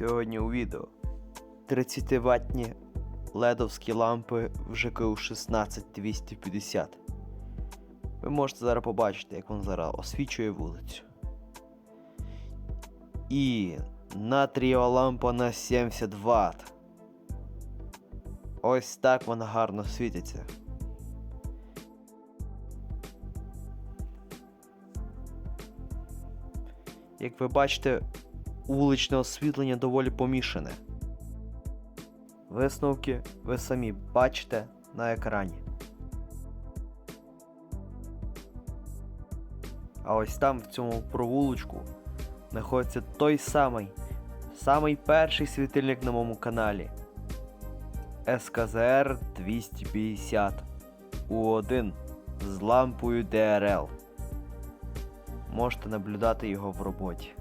Сьогодні у відео 30 ваттні ледовські лампи в ЖКУ 16250. Ви можете зараз побачити, як він зараз освічує вулицю. І натрієва лампа на 70 Вт. Ось так вона гарно світиться. Як ви бачите, вуличне освітлення доволі помішане. Висновки ви самі бачите на екрані. А ось там, в цьому провулочку, знаходиться той самий, самий перший світильник на моєму каналі. СКЗР 250 У1 з лампою DRL. Можете наблюдати його в роботі.